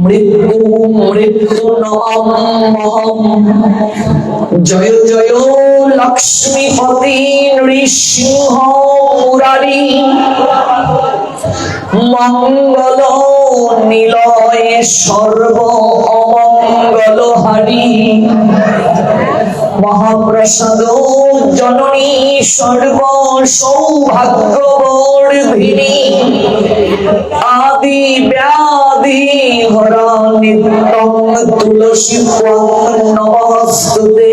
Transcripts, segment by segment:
মৃত্যু মৃত্যু জয় জয় লক্ষ্মীপতি নৃসিংহ মুরারি মঙ্গল নিলয় সর্ব অমঙ্গল হারি মহাপ্রসাদ জননী সর্ব সৌভাগ্য বর্ধিনী আদি ব্যাধি হরা নিত্যং তুলসী নমস্তুতে।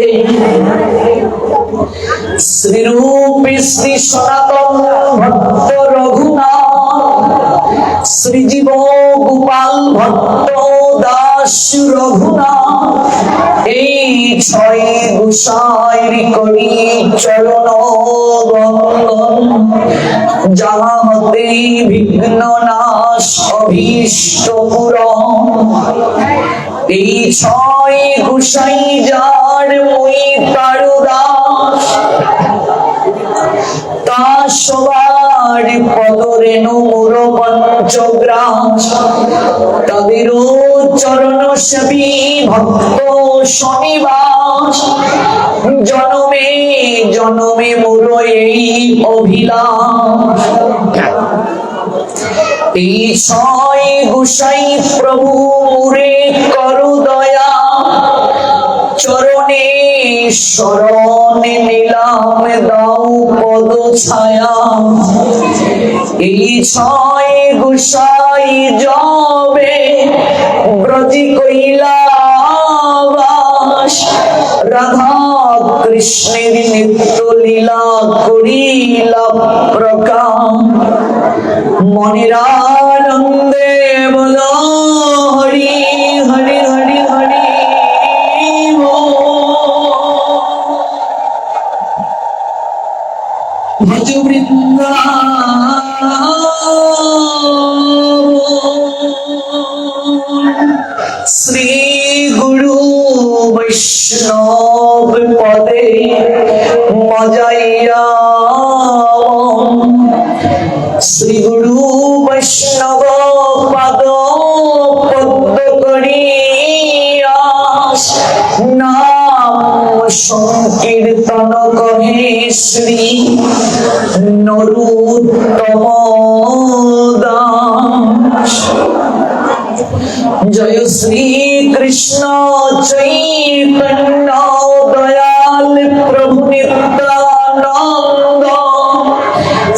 শ্রীরূপী শ্রী সনাতন ভট্ট রঘুনাথ শ্রীজীব গোপাল ভট্ট দাস রঘুনাথ এই ছয় গুসাইর করি চরণ যাহা হতে বিঘ্ন নাশ অভীষ্ট পুরন এই ছয় গুসাই যার মই তারু দাস তা সবার পদরেণু মোর পঞ্চগ্রাস তাদেরও চরণ সেবী ভক্ত শনিবাস জনমে জনমে মোর এই অভিলাষ। এই ছয় গুসাই প্রভু মুরে করু দয়া শরণে নিলাম, দাও পদ ছায়া। এই ছয় গুসাই যাবে ব্রজি কৈলাবাস রাধা কৃষ্ণের নিত্য লীলা করিলা প্রকাশ। মনের আনন্দে বল, হরি হরি ভজ বৃন্দাবন শ্রী গুরু বৈষ্ণব পদে মজাইয়া শ্রী গুরু বৈষ্ণব পদ পদ্ম করিয়া নাম সংকীর্তন কহে শ্রী নরুত্তম জয় শ্রী কৃষ্ণ চৈতন্য দয়াল প্রভু নিত্যানন্দ।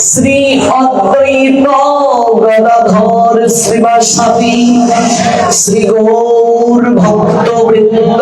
শ্রী অদ্বৈত গদাধর শ্রীবাসাদি। শ্রী গৌর ভক্ত বৃন্দ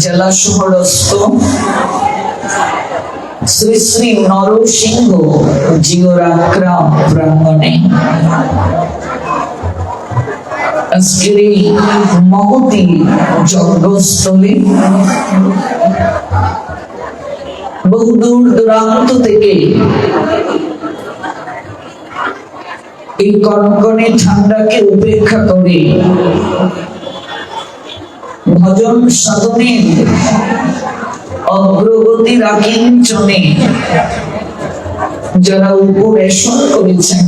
জেলা শহরস্থ শ্রী শ্রী নরসিংহ জিওরাক্রা প্রাঙ্গণে। আজকের এই মহতি যজ্ঞস্থলে বহু দূর দূরান্ত থেকে এই কনকনে ঠান্ডাকে উপেক্ষা করে ভজন সাধনের অগ্রগতি রাখিঞ্চনে যারা উপবেশন করেছেন।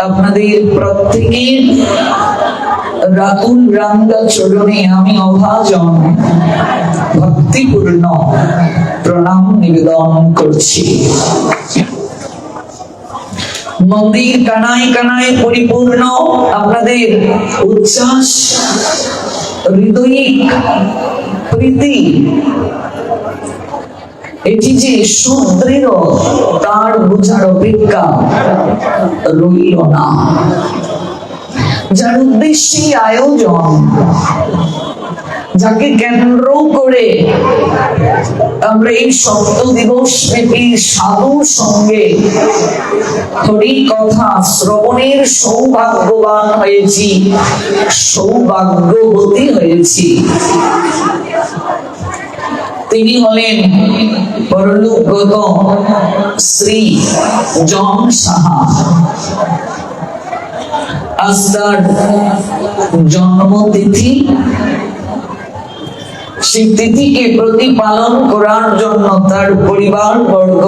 আপনাদের প্রত্যেকের রাতুল রাঙ্গা চরণে আমি অভাজন। ভক্তিপূর্ণ প্রণাম নিবেদন করছি। মন্দির কানায় কানায় পরিপূর্ণ আপনাদের উচ্ছ্বাস। হৃদয়িক প্রীতি। এটি যে সুদৃঢ় তার বোঝার অপেক্ষা রইল না। যার উদ্দেশ্যে আয়োজন যাকে কেন্দ্র করে আমরা এই সপ্ত দিবস ব্যাপী সাধু সঙ্গে হরি কথা শ্রবণের সৌভাগ্যবান হয়েছি, সৌভাগ্যবতী হয়েছি। তিনি হলেন পরলোকগত শ্রী জন সাহা। আজ তার জন্মতিথি। তিথিকে প্রতিপালন করার জন্য তার পরিবার বর্গ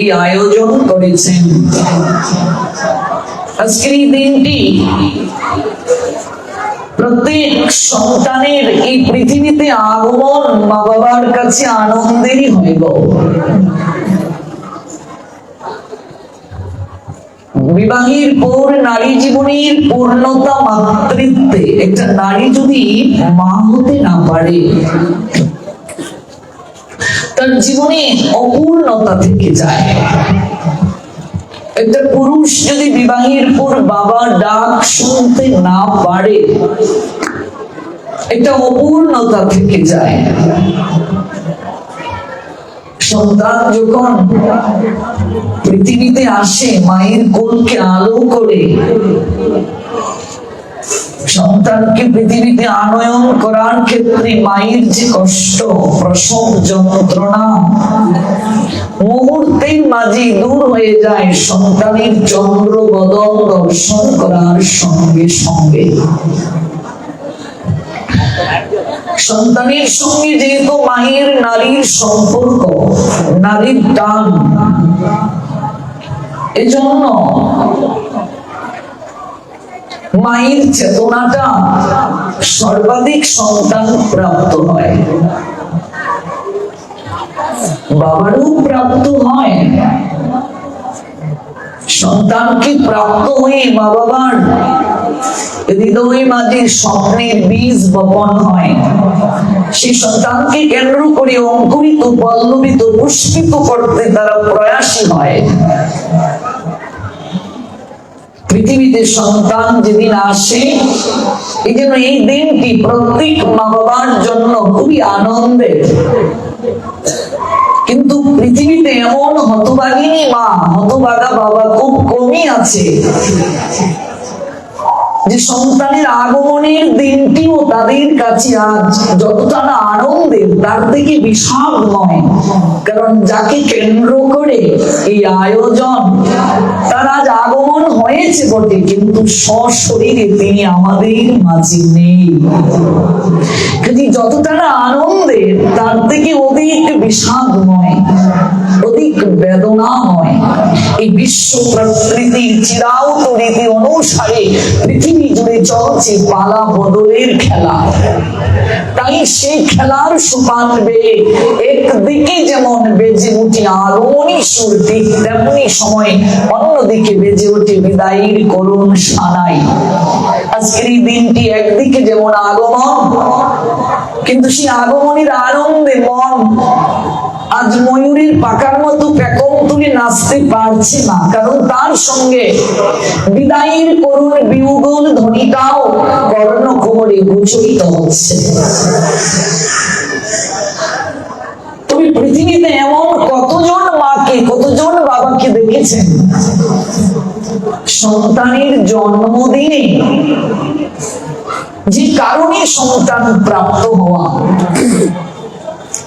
এই আয়োজন করেছেন। আজকের এই দিনটি প্রত্যেক সন্তানের এই পৃথিবীতে আগমন মা বাবার কাছে আনন্দেরই হইব। বিবাহের পর নারী জীবনের পূর্ণতা মাতৃত্বে একটা নারী যদি মা হতে না পারে, তার জীবনে অপূর্ণতা থেকে যায়। একটা পুরুষ যদি বিবাহের পর বাবা ডাক শুনতে না পারে, একটা অপূর্ণতা থেকে যায়। সন্তান যখন পৃথিবীতে আসে, মায়ের কোলকে আলো করে, সন্তানকে পৃথিবীতে আনয়ন করার ক্ষেত্রে মায়ের যে কষ্ট, প্রসব যন্ত্রণা, মুহূর্তের মাঝে দূর হয়ে যায়, সন্তানের চন্দ্র বদল দর্শন করার সঙ্গে সঙ্গে। সন্তানের সঙ্গে যেহেতু মায়ের নারীর সম্পর্ক, নারীর টান এজন্য মায়ের চেতনাটা সর্বাধিক সন্তান প্রাপ্ত হয়। বাবারও প্রাপ্ত হয়। সন্তানকে প্রাপ্ত হয়ে মা বাবার হৃদয় মাঝে স্বপ্নের বীজ বপন হয়, সেই সন্তানকে কেন্দ্র করে অঙ্কুরিত, পল্লবিত, পুষ্পিত করতে তারা প্রয়াসী হয়। পৃথিবীতে সন্তান যেদিন আসে, এই জন্য এই দিনটি প্রত্যেক মা বাবার জন্য খুবই আনন্দের। কিন্তু পৃথিবীতে এমন হতবাগিনী মা হতবাগা বাবা খুব কমই আছে। যে সন্তানের আগমনের দিনটিও তাদের কাছে আজ যতটা আনন্দের, তার থেকে বিষাদ নয়। কারণ যাকে কেন্দ্র করে এই আয়োজন, তার আজ আগমন হয়েছে বটে, কিন্তু সশরীরে তিনি আমাদের মাঝে নেই। কিন্তু যতটা আনন্দের, তার থেকে অধিক বিষাদ নয়। অধিক বেদনা নয় এই বিশ্ব প্রকৃতির চিরাউত রীতি অনুসারে পৃথিবী জুড়ে চলছে পালা বদলের খেলা। তাই সেই খেলার সোপান বেয়ে একদিকে যেমন বেজে উঠে আগমনী সুর, ঠিক তেমনি সময় অন্যদিকে বেজে ওঠে বিদায়ীর করুণ সানাই। আজকের এই দিনটি একদিকে যেমন আগমন, কিন্তু সেই আগমনের আনন্দে মন আজ ময়ূরের পাকার মতো পেকম তুলে নাচতে পারছে না, কারণ তার সঙ্গে বিদায়ের করুণ বিউগল ধ্বনিটাও কর্ণ কোমরে গোচরিত হচ্ছে। তুমি পৃথিবীতে এমন কতজন মাকে, কতজন বাবাকে দেখেছেন? সন্তানের জন্মদিনে যে কারণে সন্তান প্রাপ্ত হওয়া।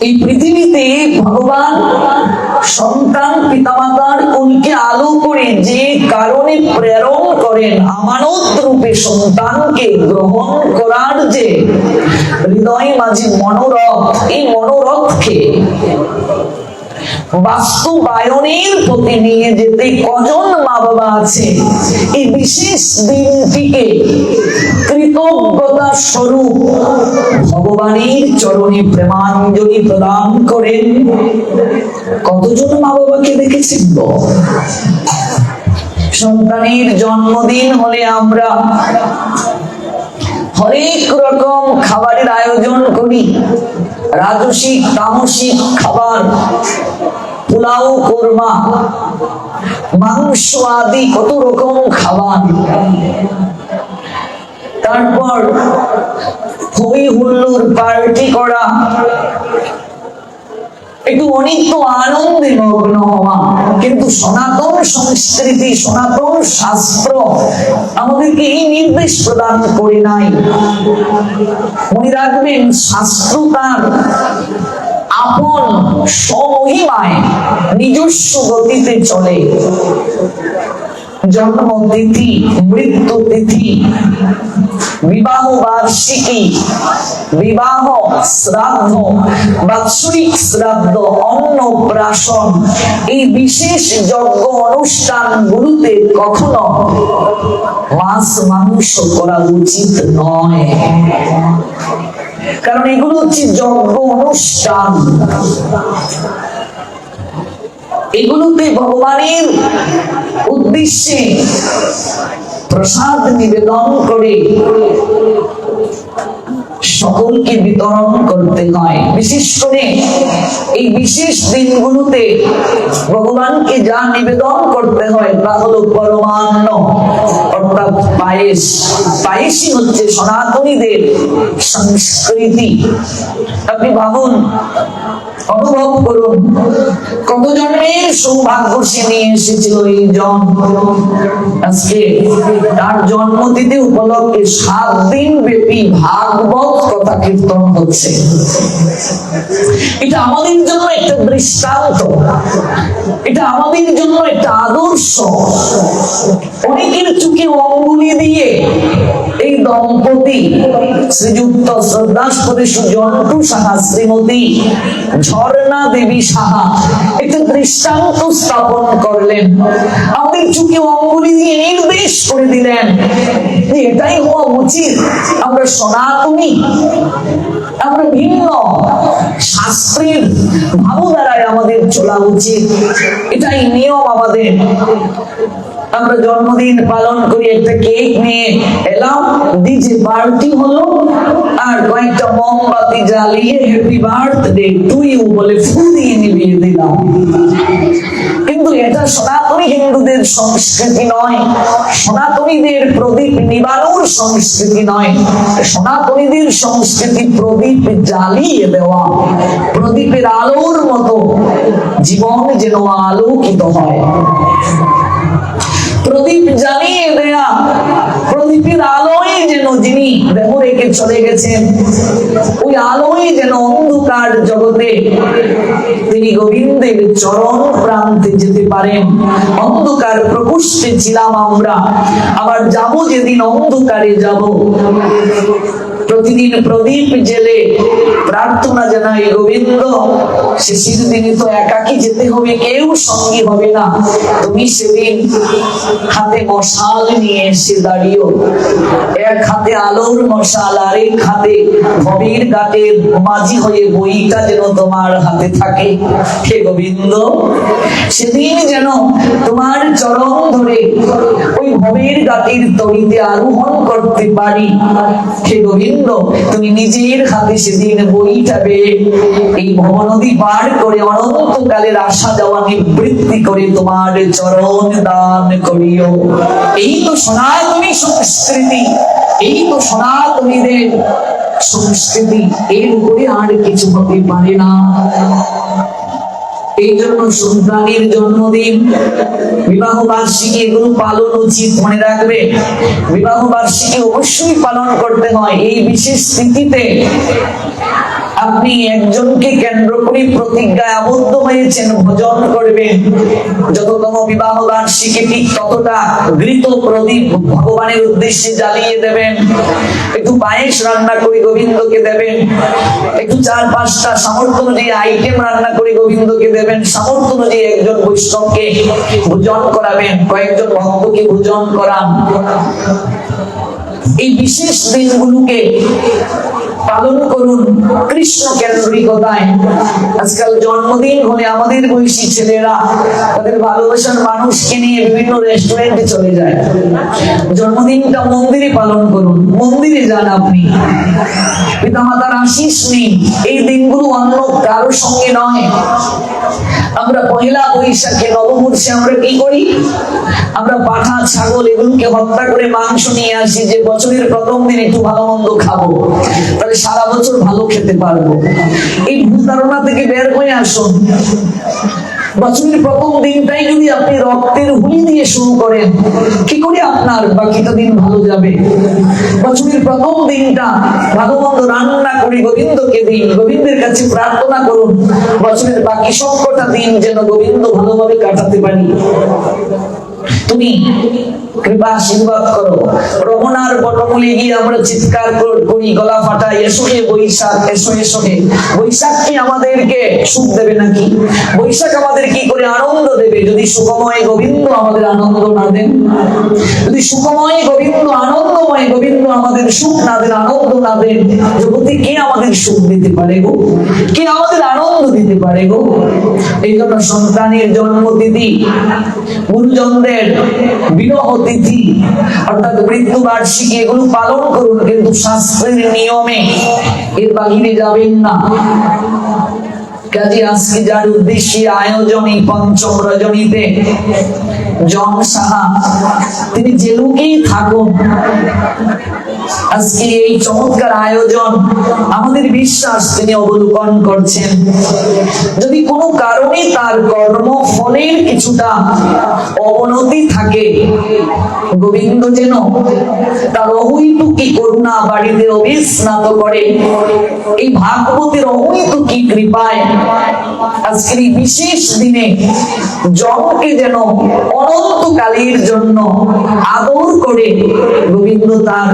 এই পৃথিবীতে ভগবান সন্তান পিতামাতার কুলকে আলো করে যে কারণে প্রেরণ করেন, আমানত রূপে সন্তানকে গ্রহণ করার যে হৃদয় মাঝে মনোরথ, এই মনোরথকে বাস্তবায়নের প্রতি নিয়ে যেতে কজন মা বাবা আছে? এই বিশেষ দিনটিকে কৃতজ্ঞতা স্বরূপ ভগবানের চরণে প্রেমাঞ্জলি প্রদান করেন। কতজন মা বাবাকে দেখেছেন গো? সন্তানের জন্মদিন হলে আমরা হরেক রকম খাবারের আয়োজন করি। রাজসিক তামসিক খাবার, পোলাও, কোরমা মাংস আদি কত রকম খাবার। তারপর হই হুল্লোর পার্টি করা। একটু অনিত্য আনন্দে মগ্ন হওয়া। কিন্তু সনাতন সংস্কৃতি, সনাতন শাস্ত্র আমাদেরকে এই নির্দেশ প্রদান করে নাই। মনে রাখবেন শাস্ত্র তার আপন স্বমহিমায় নিজস্ব গতিতে চলে। জন্ম তিথি মৃত্যু তিথি বিবাহ বার্ষিকী বিবাহ শ্রাদ্ধ, বাৎসরিক শ্রাদ্ধ, অন্নপ্রাশন, এই বিশেষ যজ্ঞ অনুষ্ঠান গুলোতে কখনো মাংস করা উচিত নয়। কারণ এগুলো হচ্ছে যজ্ঞ অনুষ্ঠান। এগুলোতে ভগবানের উদ্দেশ্যে প্রসাদ নিবেদন করে সকলকে বিতরণ করতে হয়। বিশেষ করে এই বিশেষ দিনগুলোতে ভগবানকে যা নিবেদন করতে হয় তা হলো পরমান্ন, অর্থাৎ পায়েস। পায়েসই হচ্ছে সনাতনীদের সংস্কৃতি। আপনি ভাবুন অনুভব করুন। কত জন্মের সৌভাগ্য সে নিয়ে এসেছিল এই জন আজকে তার জন্মতিথি উপলক্ষে সাত দিন ব্যাপী ভাগবত কথা কীর্তন হচ্ছে। এটা আমাদের জন্য একটা দৃষ্টান্ত। এটা আমাদের জন্য একটা আদর্শ। অনেকের চোখে অঙ্গুলি দিয়ে দম্পতি। শ্রীযুক্ত শ্রদ্ধাস্পতি সুজন্টু সাহা, শ্রীমতী ঝর্ণা দেবী সাহা, একটা দৃষ্টান্ত স্থাপন করলেন। আমাদের চোখে অঙ্গুলি দিয়ে নির্দেশ করে দিলেন এটাই হওয়া উচিত। আমরা সনাতনী, আমরা ভিন্ন। শাস্ত্রের ভাবধারায় আমাদের চলা উচিত। এটাই নিয়ম আমাদের। আমরা জন্মদিন পালন করি, একটা কেক নিয়ে এলাম, ডিজে পার্টি হলো, আর কয়েকটা মোমবাতি জ্বালিয়ে হ্যাপি বার্থডে টু ইউ বলে ফুল দিয়ে নিভিয়ে দিলাম। কিন্তু এটা সনাতনী হিন্দুদের সংস্কৃতি নয়, সনাতনীদের প্রদীপ নিবানোর সংস্কৃতি নয়, সনাতনীদের সংস্কৃতি প্রদীপ জ্বালিয়ে দেওয়া, প্রদীপের আলোর মতো, জীবন যেন আলোকিত হয়। দেয়া প্রদীপের আলোয় যেন যিনি দেহ রেখে চলে গেছেন, ওই আলোয় যেন অন্ধকার জগতে তিনি গোবিন্দের চরণ প্রান্তে যেতে পারেন। অন্ধকার প্রকোষ্ঠে ছিলাম আমরা, আবার যাব যেদিন অন্ধকারে যাব। প্রতিদিন প্রদীপ জেলে প্রার্থনা জানাই, গোবিন্দ শেষের দিনে তো একাকি যেতে হবে, কেউ সঙ্গী হবে না। তুমি সেদিন হাতে মশাল নিয়ে এসে দাঁড়িয়েও, এক হাতে আলোর মশাল আর এক হাতে ভবির ঘাটের মাঝি হয়ে বইটা যেন তোমার হাতে থাকে। হে গোবিন্দ, সেদিন যেন তোমার চরম ধরে ওই ভবের গাতির তরিতে আরোহণ করতে পারি। হে গোবিন্দ তুমি নিজের হাতে সেদিন বইটাবে এই ভবনদী পার করে অনন্তকালের আসা যাওয়া নিবৃত্তি করে তোমার চরণ দান করিও। এই তো সনাতনী সংস্কৃতি, এই তো সনাতনীদের সংস্কৃতি, এর উপরে আর কিছু হতে পারে না। এই জন্য সন্তানের জন্মদিন বিবাহ বার্ষিকী এগুলো পালন উচিত মনে রাখবে। বিবাহ বার্ষিকী অবশ্যই পালন করতে হয়। এই বিশেষ স্মৃতিতে আপনি একজনকে কেন্দ্র করে প্রতিজ্ঞায় আবদ্ধ হয়েছেন, ভজন করবেন। যততম বিবাহ বার্ষিকী ঠিক ততটা ঘৃত প্রদীপ ভগবানের উদ্দেশ্যে জ্বালিয়ে দেবেন। একটু পায়েস রান্না করে গোবিন্দকে দেবেন। একটু চার পাঁচটা সামর্থ্য অনুযায়ী আইটেম রান্না করে গোবিন্দকে দেবেন। সামর্থ্য অনুযায়ী একজন বৈষ্ণবকে ভোজন করাবেন, কয়েকজন ভক্তকে ভোজন করান। এই বিশেষ দিনগুলোকে পালন করুন। কৃষ্ণ কেন্দ্রিকতায় আজকাল জন্মদিন হলে আমাদের বয়সী ছেলেরা তাদের ভালোবাসার মানুষকে নিয়ে বিভিন্ন রেস্টুরেন্টে চলে যায়। জন্মদিনটা মন্দিরে পালন করুন। মন্দিরে যান আপনি। পিতামাতার আশিস নিন এই দিনগুলো অন্য কারোর সঙ্গে নয়। আমরা পয়লা বৈশাখে নববর্ষে আমরা কি করি? আমরা পাঠা, ছাগল এগুলোকে হত্যা করে মাংস নিয়ে আসি যে বছরের প্রথম দিন একটু ভালো মন্দ খাব। তাহলে সারা বছর ভালো খেতে পারব। এই ভুল ধারণা থেকে বের হয়ে আসুন। বছরের প্রথম দিনটাই যদি আপনি রক্তের হুলি দিয়ে শুরু করেন, কি করে আপনার বাকিটা দিন ভালো যাবে? বছরের প্রথম দিনটা ভালো মন্দ রান্না করে গোবিন্দকে দিন, গোবিন্দের কাছে প্রার্থনা করুন, বছরের বাকি সবকটা দিন যেন গোবিন্দ ভালোভাবে কাটাতে পারি। তুমি কৃপা আশীর্বাদ করো। রমনার বটমূলে গিয়ে আমরা চিৎকার করি গলা বৈশাখ, এসো বৈশাখ কি আমাদেরকে সুখ দেবে নাকি? বৈশাখ আমাদের কি করে আনন্দ দেবে? যদি সুখময় গোবিন্দ আমাদের আনন্দ না দেন? যদি সুখময় গোবিন্দ, আনন্দময় গোবিন্দ আমাদের সুখ না দেন আনন্দ না দেন জগতে কে আমাদের সুখ দিতে পারে গো? কে আমাদের আনন্দ দিতে পারে গো? এই জন্য সন্তানের জন্মতিথি, গুরুজনদের বিরহ তিথি, অর্থাৎ মৃত্যু বার্ষিকী এগুলো পালন করুন, কিন্তু শাস্ত্রের নিয়মে এর বাহিরে যাবেন না। কাজে আজকে যার উদ্দেশ্যে আয়োজন পঞ্চম রজনীতে জন সাহা, তিনি যে লোকেই থাকুন, আজকে এই চমৎকার আয়োজন, আমাদের বিশ্বাস তিনি অবলোকন করছেন। যদি কোনো কারণে তার কর্ম ফলের কিছুটা অবনতি থাকে, গোবিন্দ যেন তার অহৈতুকি করুণা বাড়িতে অবিস্নাত করে, এই ভাগবতের অহৈতুকি কৃপায় আজকের এই বিশেষ দিনে জনকে যেন অনন্তকালের জন্য আদর করে গোবিন্দ তার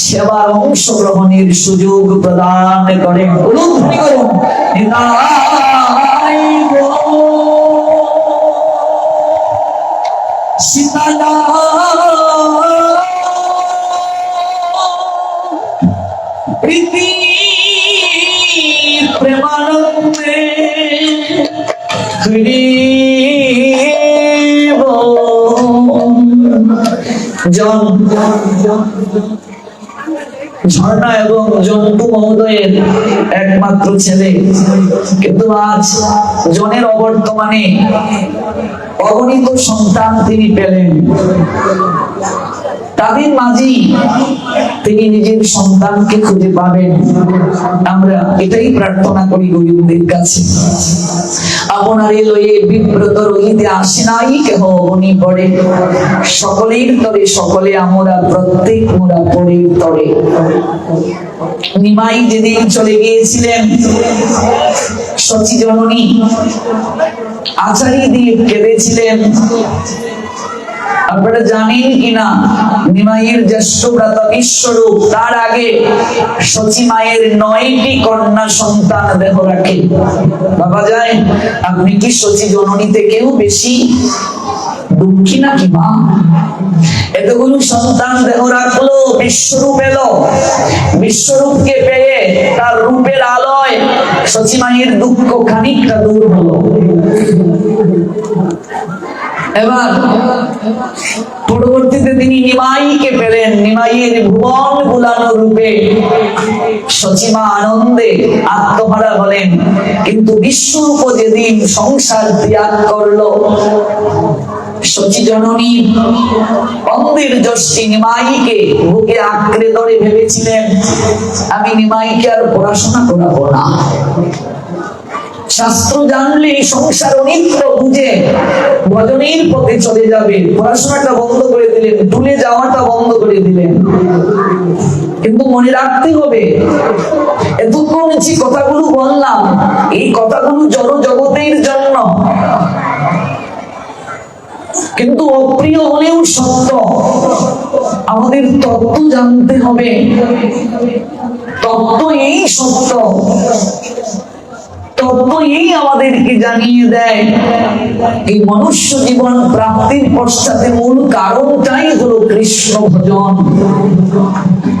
সেবার অংশগ্রহণের সুযোগ প্রদান করেন বলুন জন ঝর্ণা এবং জন্টু মহোদয়ের একমাত্র ছেলে। কিন্তু আজ জনের অবর্তমানে অগণিত সন্তান তিনি পেলেন। তাদের মাঝেই তিনি নিজের সন্তানকে খুঁজে পাবেন। আমরা এটাই প্রার্থনা করি গোবিন্দের কাছে। আপনার লয়ে বিব্রত রহিতে আসে নাই, কেহ অবনি পড়ে। সকলের তরে সকলে আমরা, প্রত্যেক মোরা পড়ে তরে। নিমাই যেদিন চলে গিয়েছিলেন সচি জননী আচারি দিয়ে কেঁদেছিলেন আপনারা জানেন কিনা? নিমাইয়ের জ্যেষ্ঠ ভ্রাতা বিশ্বরূপ, তার আগে সচি মায়ের নয়টি কন্যা সন্তান দেহ রাখে। বাবা যায় আপনি কি সচি জননী থেকেও বেশি দুঃখী নাকি মা? এতগুলো সন্তান দেহ রাখল, বিশ্বরূপ এলো। বিশ্বরূপকে পেয়ে তার রূপের আলোয় সচি মায়ের দুঃখ খানিকটা দূর হলো। এবার পরবর্তীতে তিনি নিমাইকে পেলেন, নিমাইয়ের ভুবন বুলানো রূপে। সচিমা আনন্দে আত্মহারা হলেন। কিন্তু বিশ্বরূপ যেদিন সংসার ত্যাগ করল সচি জননী অন্দের যষ্টি নিমাইকে বুকে আঁকড়ে ধরে ভেবেছিলেন, আমি নিমাইকে আর পড়াশোনা করাবো না। শাস্ত্র জানলে সংসার অনিত্য বুঝে। ভজনের পথে চলে যাবে। পড়াশোনাটা বন্ধ করে দিলেন, ভুলে যাওয়াটা বন্ধ করে দিলেন। কিন্তু মনে রাখতে হবে, এতক্ষণ যে কথাগুলো বললাম, এই কথাগুলো জড় জগতের জন্য। কিন্তু অপ্রিয় হলেও সত্য, আমাদের তত্ত্ব জানতে হবে। তত্ত্ব এই সত্য। তত্ত্ব আমাদেরকে জানিয়ে দেয়, এই মনুষ্য জীবন প্রাপ্তির পশ্চাতে মূল কারণটাই হলো কৃষ্ণ ভজন।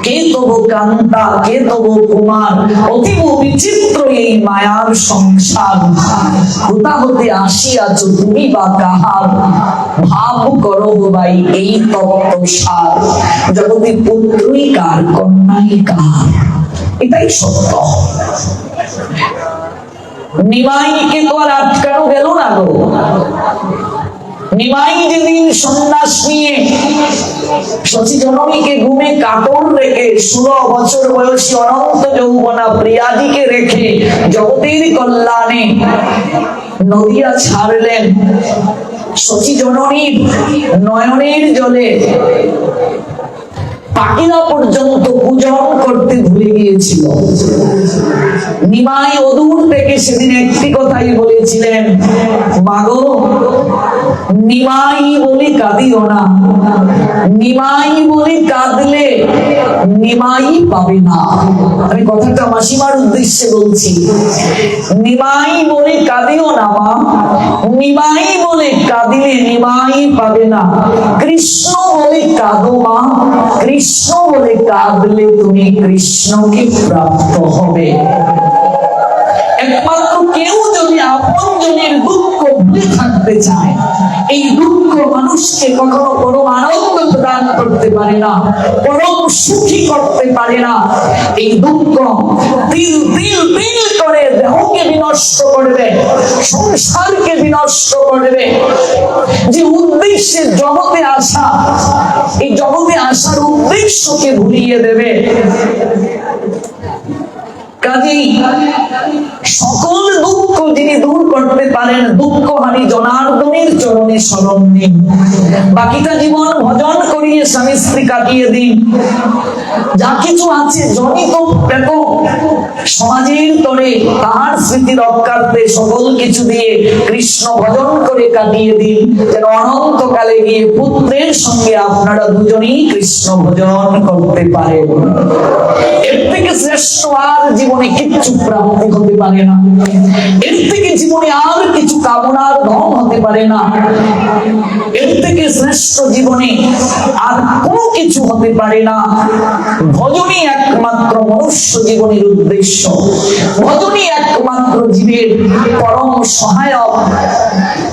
কে তব কান্তা, কে তব কুমার, অতীব বিচিত্র এই মায়ার সংসার। কোথা হতে আসিয়াছ তুমি বা কাহার, ভাব করো ভাই এই তত্ত্ব সার। জগতে পুত্রই কার, কন্যাই কার? এটাই সত্য। নিমাইকে তো আর আটকানো গেল না গো? নিমাই যেদিন সন্ন্যাস নিয়ে শচী জননীকে ঘুমে কাতর রেখে ষোলো বছর বয়সী অনন্ত যৌবনা প্রিয়াদিকে রেখে জগতের কল্যাণে নদিয়া ছাড়লেন শচী জননীর নয়নের জলে পাখিরা পর্যন্ত পূজন করতে ভুলে গিয়েছিল। নিমাই অদূর থেকে সেদিন একটি কথাই বলেছিলেন, মাগো, নিমাই বলে কাঁদিও না। নিমাই বলে কাঁদলে নিমাই পাবে না। আমি কথাটা মাসিমার উদ্দেশ্যে বলছি। নিমাই বলে কাঁদিও না, মা। নিমাই বলে কাঁদিলে নিমাই পাবে না। কৃষ্ণ বলে কাঁদো, মা। কৃষ্ণ বলে কাঁদলে তুমি কৃষ্ণকে প্রাপ্ত হবে। একমাত্র কেউ যদি আপনজনের দুঃখ ভুলে থাকতে চায়। এই দুঃখ মানুষকে কখনো পরম আনন্দ প্রদান করতে পারে না পরম সুখী করতে পারে না। এই দুঃখ দিল দিল দিল করে দেহকে বিনষ্ট করবে, সংসারকে বিনষ্ট করবে। যে উদ্দেশ্যে জগতে আসা, এই জগতে আসার উদ্দেশ্যকে ভুলিয়ে দেবে। কাজেই সকল দুঃখ যিনি দূর করতে পারেন দুঃখ হানি জনার্দনের চরণে স্মরণ নিন। বাকিটা জীবন ভজন করিয়ে স্বামী স্ত্রী কাটিয়ে দিন। যা কিছু আছে জনিত পেত সমাজের তরে তাহার স্মৃতি রক্ষার্থে সকল কিছু দিয়ে কৃষ্ণ ভজন করে কাটিয়ে দিন। যেন অনন্তকালে গিয়ে পুত্রের সঙ্গে আপনারা দুজনেই কৃষ্ণ ভজন করতে পারেন। এর থেকে শ্রেষ্ঠ আর জীবনে কিচ্ছু প্রাপ্তি হতে পারে না। এর থেকে জীবনে আর কিছু কামনার ধন হতে পারে না। এর থেকে শ্রেষ্ঠ জীবনে আর কোনো কিছু হতে পারে না। ভজনই একমাত্র মনুষ্য জীবনের উদ্দেশ্য। ভজনই একমাত্র জীবের পরম সহায়ক।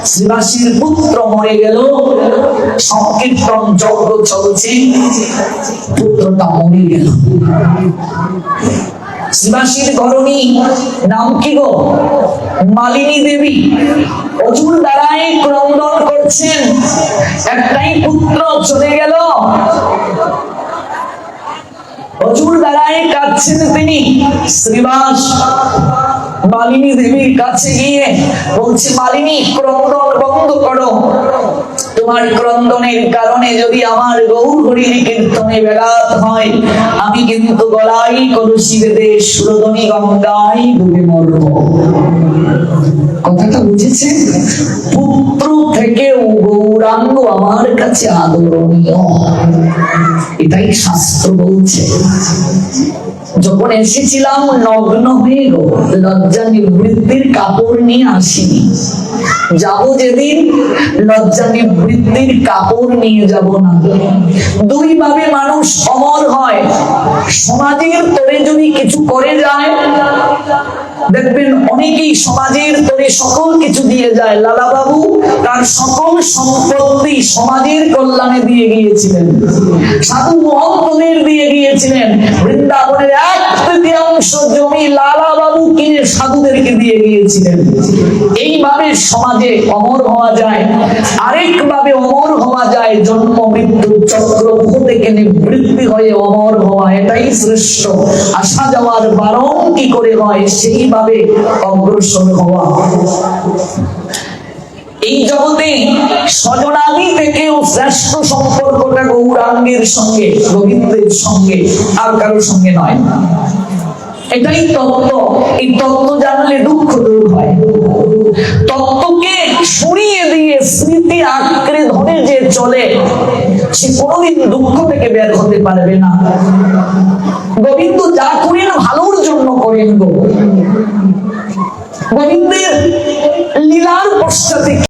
শ্রীবাসীর পুত্র মরে গেল, সংকীর্তন যজ্ঞ চলছে, পুত্রটা মরে গেল। শিবাশীর ধরণী নাম কি গো? মালিনী দেবী। অজুর দ্বারাই ক্রন্দন করছেন। একটাই পুত্র চলে গেল। অজুর দ্বারাই কাঁদছেন তিনি। শ্রীবাস মালিনী দেবীর কাছে গিয়ে বলছে, মালিনী, ক্রন্দন বন্ধ করো। তোমার ক্রন্দনের কারণে যদি আমার কীর্তনে ব্যাঘাত হয়, আমি কিন্তু ডুবে মরব। কথাটা বুঝেছে পুত্র থেকেও গৌরাঙ্গ আমার কাছে আদরণীয়। এটাই শাস্ত্র বলছে। যখন এসেছিলাম, নগ্ন হয়ে লজ্জা নিবৃত্তির কাপড় নিয়ে আসিনি। যাব যেদিন, লজ্জা নিবৃত্তির কাপড় নিয়ে যাব না। দুই ভাবে মানুষ অমর হয়। সমাজের তোরে যদি কিছু করে যায় দেখবেন অনেকেই সমাজের তোরে সকল কিছু দিয়ে যায়। লালা বাবু তার সকল সম্পত্তি সমাজের কল্যাণে দিয়ে গিয়েছিলেন। সাধু মহন্তদের দিয়ে গিয়েছিলেন। বৃন্দাবনের এক তৃতীয়াংশ জমি লালা বাবু কিনে সাধুদেরকে দিয়ে গিয়েছিলেন। এইভাবে সমাজে অমর হওয়া যায়। আরেক ভাবে অমর হওয়া যায়, জন্ম, মৃত্যু চক্রভূ থেকে নিবৃত্তি হয়ে অমর হওয়া। এটাই শ্রেষ্ঠ। আসা যাওয়ার বারণ কি করে হয় সেইভাবে অগ্রসর হওয়া? এই জগতে স্বজনাদি থেকেও শ্রেষ্ঠ সম্পর্কটা গৌরাঙ্গের সঙ্গে গোবিন্দের সঙ্গে, আর কারোর সঙ্গে নয়। এটাই তত্ত্ব। এই তত্ত্ব জানলে দুঃখ দূর হয়। তত্ত্বকে সরিয়ে দিয়ে স্মৃতি আঁকড়ে ধরে যে চলে, সে কোনোদিন দুঃখ থেকে বের হতে পারবে না। গোবিন্দ যা করেন ভালোর জন্য করেন গো। গোবিন্দের লীলার পশ্চাতে